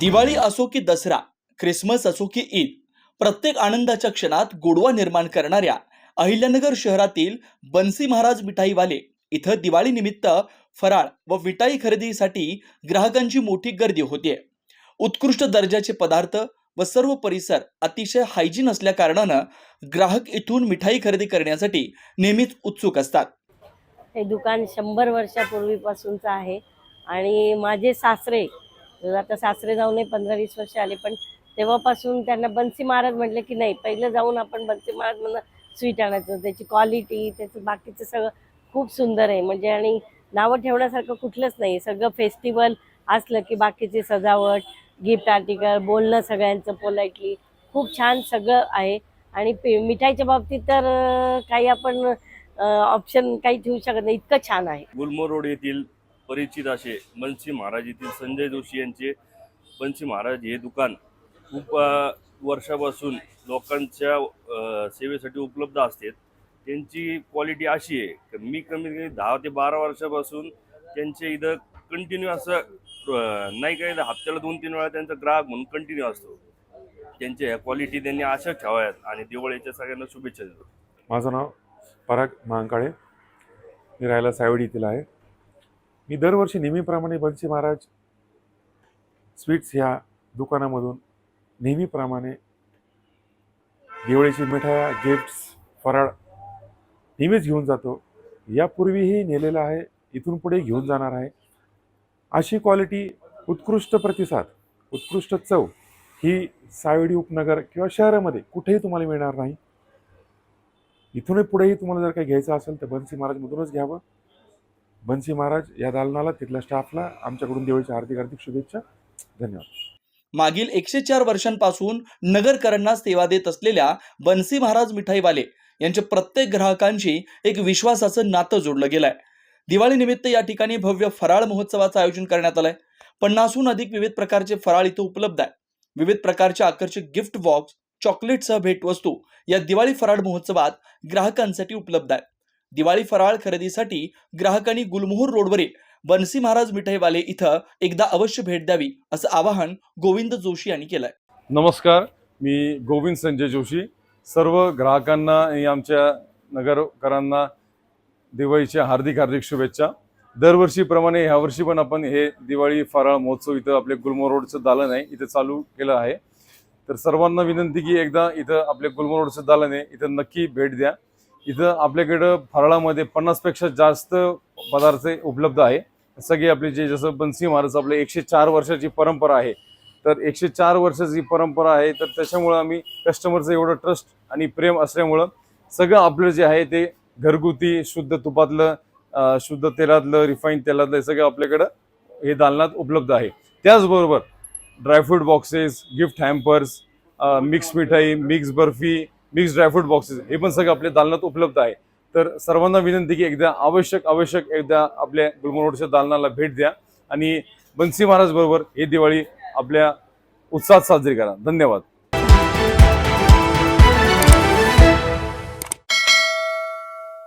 दिवाळी असो की दसरा ख्रिसमस असो की ईद प्रत्येक आनंदाच्या क्षणात गोडवा निर्माण करणाऱ्या अहिल्यानगर शहरातील बन्सी महाराज मिठाईवाले इथं दिवाळीनिमित्त फराळ व मिठाई खरेदीसाठी ग्राहकांची मोठी गर्दी होतीये. उत्कृष्ट दर्जाचे पदार्थ व सर्व परिसर अतिशय हायजीन असल्याकारणानं ग्राहक इथून मिठाई खरेदी करण्यासाठी नेहमीच उत्सुक असतात. हे दुकान शंभर वर्षापूर्वीपासूनचं आहे आणि माझे सासरे आता सासरे जाऊन पंधरा वीस वर्ष आले पण तेव्हापासून त्यांना बन्सी महाराज म्हटलं की नाही पहिलं जाऊन आपण बन्सी महाराज म्हणून स्वीट आणायचं. त्याची क्वालिटी त्याचं बाकीचं सगळं खूप सुंदर आहे. म्हणजे आणि नावं ठेवण्यासारखं कुठलंच नाही. सगळं फेस्टिवल असलं की बाकीची सजावट गिफ्ट आर्टिकल बोलणं सगळ्यांचं पोलाइटली खूप छान सगळं आहे. आणि पे मिठाईच्या बाबतीत तर काही आपण ऑप्शन काही ठेवू शकत नाही. इतकं छान आहे. गुलमोर रोड येथील परिचित असे मनसी महाराज येथील संजय जोशी यांचे. मनसी महाराज हे दुकान खूप वर्षापासून लोकांच्या सेवेसाठी उपलब्ध असते. त्यांची क्वालिटी अशी आहे की मी कमीत कमी दहा ते बारा वर्षापासून त्यांचे इथं कंटिन्यू असं नाही काय हप्त्याला दोन तीन वेळा त्यांचा ग्राहक म्हणून कंटिन्यू असतो. त्यांच्या ह्या क्वालिटी त्यांनी अशा ठेवाव्यात आणि दिवाळीच्या सगळ्यांना शुभेच्छा देतो. माझं नाव पराग महांकाळे. मी राहायला सायवडी येथील आहे. मी दरवर्षी नेहमीप्रमाणे बन्सी महाराज स्वीट्स ह्या दुकानामधून नेहमीप्रमाणे दिवाळीची मिठाया गिफ्ट्स फराळ नेहमीच घेऊन जातो. यापूर्वीही नेलेलं आहे इथून पुढे घेऊन जाणार आहे. अशी क्वालिटी उत्कृष्ट प्रतिसाद उत्कृष्ट चव ही सावेडी उपनगर किंवा शहरामध्ये कुठेही तुम्हाला मिळणार नाही. इथूनही पुढेही तुम्हाला जर काही घ्यायचं असेल तर बन्सी महाराजमधूनच घ्यावं. बन्सी महाराज या दालनाला तिथल्या स्टाफला आमच्याकडून दिवाळीच्या हार्दिक हार्दिक शुभेच्छा. धन्यवाद. मागील एकशे चार वर्षांपासून नगरकरांना सेवा देत असलेल्या बन्सी महाराज मिठाईवाले यांच्या प्रत्येक ग्राहकांशी एक विश्वासाचं नातं जोडलं गेलंय. दिवाळीनिमित्त या ठिकाणी भव्य फराळ महोत्सवाचं आयोजन करण्यात आलंय. पन्नासहून अधिक विविध प्रकारचे फराळ इथं उपलब्ध आहे विविध प्रकारच्या आकर्षक गिफ्ट बॉक्स चॉकलेटसह भेटवस्तू या दिवाळी फराळ महोत्सवात ग्राहकांसाठी उपलब्ध आहे दिवाळी फराळ खरेदीसाठी ग्राहकांनी गुलमोहर रोडवरील बनसी महाराज मिठाईवाले इथं एकदा अवश्य भेट द्यावी असं आवाहन गोविंद जोशी यांनी केलंय. नमस्कार मी गोविंद संजय जोशी. सर्व ग्राहकांना आमच्या नगरकरांना दिवाळीच्या हार्दिक हार्दिक शुभेच्छा. दरवर्षीप्रमाणे ह्यावर्षी पण आपण हे दिवाळी फराळ महोत्सव इथं आपले गुलमोहर रोडचं दालन आहे इथं चालू केलं आहे. तर सर्वांना विनंती की एकदा इथं आपल्या गुलमोहर रोडचं दालन आहे इथं नक्की भेट द्या. इथं आपल्याकडं फराळामध्ये पन्नासपेक्षा जास्त पदार्थ उपलब्ध आहे. सगळे आपले जे जसं बन्सी महाराज आपले एकशे चार वर्षाची परंपरा आहे. तर एकशे चार वर्षाची परंपरा आहे तर त्याच्यामुळं आम्ही कस्टमरचं एवढं ट्रस्ट आणि प्रेम असल्यामुळं सगळं आपलं जे आहे ते घरगुती शुद्ध तुपातलं शुद्ध तेलातलं रिफाईन तेलातलं हे सगळं आपल्याकडं हे दालनात उपलब्ध आहे. त्याचबरोबर dry fruit boxes gift hampers mix मिठाई mix barfi mix dry fruit boxes हे पण सगळं आपल्या दालनात उपलब्ध आहे. तर सर्वांना विनंती की एकदा आवश्यक आवश्यक एकदा आपल्या गुलमोरोडच्या दालनाला भेट द्या. आणि बन्सी महाराज बरोबर ही दिवाळी आपल्या उत्साहात साजरी करा. धन्यवाद.